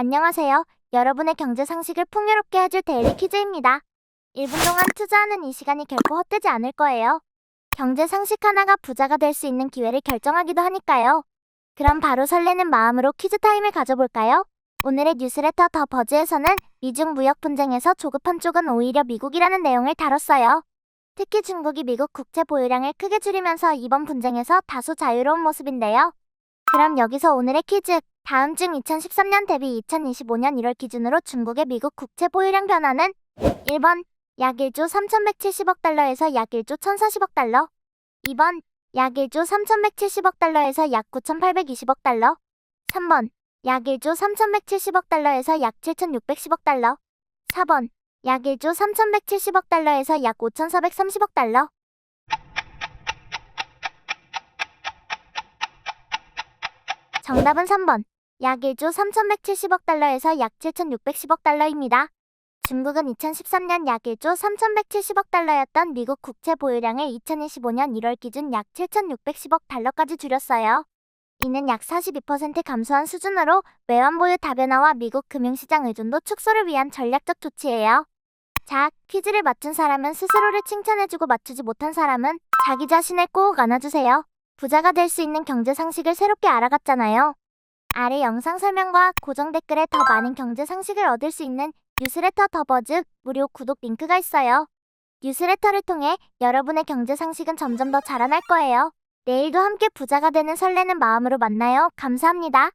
안녕하세요. 여러분의 경제 상식을 풍요롭게 해줄 데일리 퀴즈입니다. 1분 동안 투자하는 이 시간이 결코 헛되지 않을 거예요. 경제 상식 하나가 부자가 될 수 있는 기회를 결정하기도 하니까요. 그럼 바로 설레는 마음으로 퀴즈 타임을 가져볼까요? 오늘의 뉴스레터 더 버즈에서는 미중 무역 분쟁에서 조급한 쪽은 오히려 미국이라는 내용을 다뤘어요. 특히 중국이 미국 국채 보유량을 크게 줄이면서 이번 분쟁에서 다소 자유로운 모습인데요. 그럼 여기서 오늘의 퀴즈. 다음 중 2013년 대비 2025년 1월 기준으로 중국의 미국 국채 보유량 변화는 1번 약 1조 3,170억 달러에서 약 1조 1,040억 달러 2번 약 1조 3,170억 달러에서 약 9,820억 달러 3번 약 1조 3,170억 달러에서 약 7,610억 달러 4번 약 1조 3,170억 달러에서 약 5,430억 달러 정답은 3번. 약 1조 3,170억 달러에서 약 7,610억 달러입니다. 중국은 2013년 약 1조 3,170억 달러였던 미국 국채 보유량을 2025년 1월 기준 약 7,610억 달러까지 줄였어요. 이는 약 42% 감소한 수준으로 외환 보유 다변화와 미국 금융시장 의존도 축소를 위한 전략적 조치예요. 자, 퀴즈를 맞춘 사람은 스스로를 칭찬해주고 맞추지 못한 사람은 자기 자신을 꼭 안아주세요. 부자가 될 수 있는 경제 상식을 새롭게 알아갔잖아요. 아래 영상 설명과 고정 댓글에 더 많은 경제 상식을 얻을 수 있는 뉴스레터 더 버즈 무료 구독 링크가 있어요. 뉴스레터를 통해 여러분의 경제 상식은 점점 더 자라날 거예요. 내일도 함께 부자가 되는 설레는 마음으로 만나요. 감사합니다.